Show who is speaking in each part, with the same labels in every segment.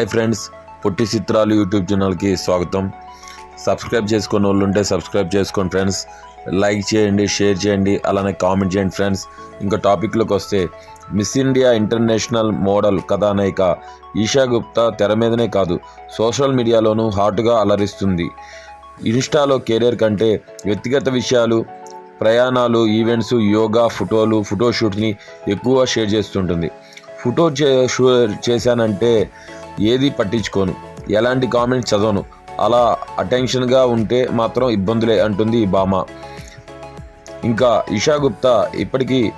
Speaker 1: Friends పొట్టి చిత్రాలు YouTube ఛానల్కి స్వాగతం. సబ్స్క్రైబ్ చేసుకున్న వాళ్ళు ఉంటే సబ్స్క్రైబ్ చేసుకోండి ఫ్రెండ్స్. లైక్ చేయండి షేర్ చేయండి అలానే కామెంట్ చేయండి ఫ్రెండ్స్. ఇంకా టాపిక్లోకి వస్తే మిస్ ఇండియా ఇంటర్నేషనల్ మోడల్ కథానాయిక ఈషా గుప్తా తెర మీదనే కాదు సోషల్ మీడియాలోనూ హాట్గా అలరిస్తుంది. ఇన్స్టాలో కెరీర్ కంటే వ్యక్తిగత విషయాలు ప్రయాణాలు ఈవెంట్స్ యోగా ఫోటోలు ఫోటోషూట్ని ఎక్కువ షేర్ చేస్తుంటుంది. ఫోటో చే షూ- చేశానంటే ఏది పట్టించుకోను. ఎలాంటి కామెంట్స్ చదవను. అలా అటెన్షన్గా ఉంటే మాత్రం ఇబ్బందులే అంటుంది ఈ భామ ఇంకా ఇషా గుప్తా ఇప్పటికీ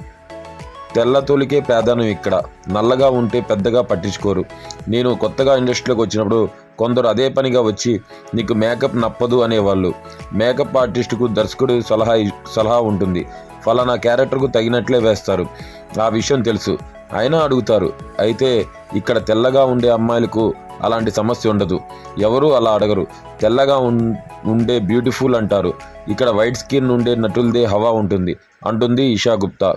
Speaker 1: తెల్ల తోలికే ప్రాధాన్యం ఇక్కడ. నల్లగా ఉంటే పెద్దగా పట్టించుకోరు. నేను కొత్తగా ఇండస్ట్రీలోకి వచ్చినప్పుడు కొందరు అదే పనిగా వచ్చి నీకు మేకప్ నప్పదు అనేవాళ్ళు. మేకప్ ఆర్టిస్టుకు దర్శకుడు సలహా సలహా ఉంటుంది. ఫలానా క్యారెక్టర్కు తగినట్లే వేస్తారు. ఆ విషయం తెలుసు. అయినా అడుగుతారు. అయితే ఇక్కడ తెల్లగా ఉండే అమ్మాయిలకు అలాంటి సమస్య ఉండదు. ఎవరు అలా అడగరు. తెల్లగా ఉండే బ్యూటిఫుల్ అంటారు. ఇక్కడ వైట్ స్కిన్ ఉండే నటులదే హవా ఉంటుంది అంటుంది ఇషా గుప్తా.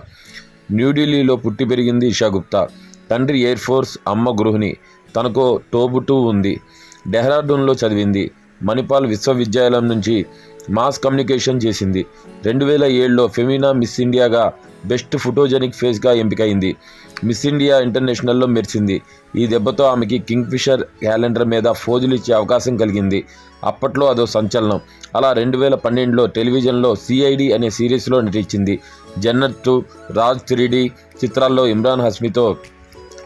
Speaker 1: న్యూఢిల్లీలో పుట్టి పెరిగింది ఇషా గుప్తా. తండ్రి ఎయిర్ ఫోర్స్ అమ్మ గృహిణి. తనకు టోబుటూ ఉంది. డెహ్రాడూన్లో చదివింది. మణిపాల్ విశ్వవిద్యాలయం నుంచి మాస్ కమ్యూనికేషన్ చేసింది. రెండు వేల ఏడులో ఫెమినా మిస్ ఇండియాగా బెస్ట్ ఫోటోజెనిక్ ఫేస్గా ఎంపికైంది. మిస్ ఇండియా ఇంటర్నేషనల్లో మెరిసింది. ఈ దెబ్బతో ఆమెకి కింగ్ ఫిషర్ క్యాలెండర్ మీద ఫోజులు ఇచ్చే అవకాశం కలిగింది. అప్పట్లో అదో సంచలనం. అలా రెండు వేల పన్నెండులో టెలివిజన్లో సిఐడి అనే సిరీస్లో నటించింది. జన్నత్ రాజ్ త్రీడి చిత్రాల్లో ఇమ్రాన్ హస్మితో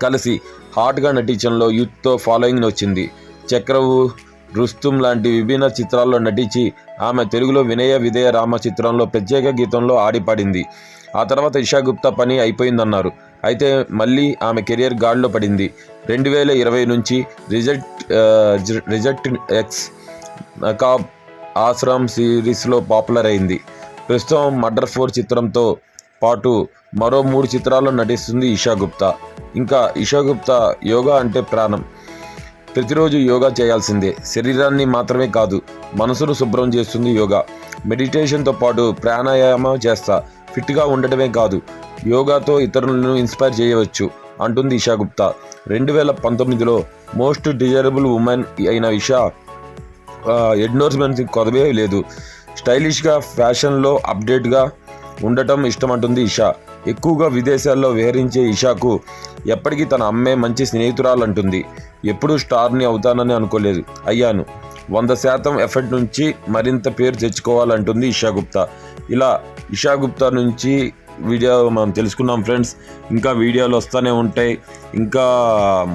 Speaker 1: కలిసి హాట్గా నటించడంలో యూత్తో ఫాలోయింగ్ వచ్చింది చక్రవు రుస్తుం లాంటి విభిన్న చిత్రాల్లో నటించి ఆమె తెలుగులో వినయ విధేయ రామ చిత్రంలో ప్రత్యేక గీతంలో ఆడిపాడింది. ఆ తర్వాత ఇషా గుప్తా పని అయిపోయిందన్నారు. అయితే మళ్ళీ ఆమె కెరియర్ గాడిలో పడింది. రెండు వేల ఇరవై నుంచి result reject result x Naqaab Aashram సిరీస్లో పాపులర్ అయింది. ప్రస్తుతం మర్డర్ ఫోర్ చిత్రంతో పాటు మరో మూడు చిత్రాల్లో నటిస్తుంది ఇషా గుప్తా. ఇంకా ఇషా గుప్తా యోగా అంటే ప్రాణం. ప్రతిరోజు యోగా చేయాల్సిందే. శరీరాన్ని మాత్రమే కాదు మనసును శుభ్రం చేస్తుంది యోగా. మెడిటేషన్తో పాటు ప్రాణాయామం చేస్తా ఫిట్గా ఉండటమే కాదు యోగాతో ఇతరులను ఇన్స్పైర్ చేయవచ్చు అంటుంది ఇషా గుప్తా. రెండు వేల పంతొమ్మిదిలో మోస్ట్ డిజైరబుల్ ఉమెన్ అయిన ఇషా ఎండోర్స్మెంట్ కొదవే లేదు. స్టైలిష్గా ఫ్యాషన్లో అప్డేట్గా ఉండటం ఇష్టమంటుంది ఇషా. ఎక్కువగా విదేశాల్లో విహరించే ఇషాకు ఎప్పటికీ తన అమ్మే మంచి స్నేహితురాలు అంటుంది ఎప్పుడూ స్టార్ని అవుతానని అనుకోలేదు. అయ్యాను. వంద శాతం ఎఫర్ట్ నుంచి మరింత పేరు తెచ్చుకోవాలంటుంది ఇషా గుప్తా ఇలా ఇషా గుప్తా నుంచి వీడియో మనం తెలుసుకున్నాం ఫ్రెండ్స్. ఇంకా వీడియోలు వస్తూనే ఉంటాయి. ఇంకా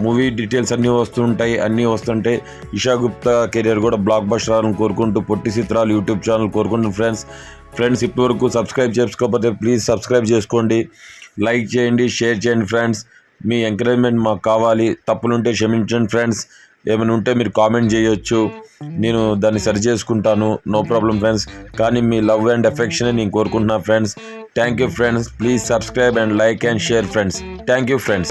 Speaker 1: మూవీ డీటెయిల్స్ అన్నీ వస్తుంటాయి అన్నీ వస్తుంటాయి. ఇషా గుప్తా కెరియర్ కూడా బ్లాక్ బస్టర్ అని కోరుకుంటూ పొట్టి చిత్రాలు యూట్యూబ్ ఛానల్ కోరుకుంటున్నాం ఫ్రెండ్స్. ఫ్రెండ్స్ ఇప్పటివరకు సబ్స్క్రైబ్ చేసుకోకపోతే ప్లీజ్ సబ్స్క్రైబ్ చేసుకోండి. లైక్ చేయండి షేర్ చేయండి ఫ్రెండ్స్. మీ ఎంకరేజ్మెంట్ మాకు కావాలి. తప్పులుంటే క్షమించండి ఫ్రెండ్స్. ఏమైనా ఉంటే మీరు కామెంట్ చేయొచ్చు. నేను దాన్ని సరి చేసుకుంటాను. నో ప్రాబ్లం ఫ్రెండ్స్ కానీ మీ లవ్ అండ్ ఎఫెక్షన్ నేను కోరుకుంటున్నా friends thank you friends please subscribe and like and share friends thank you friends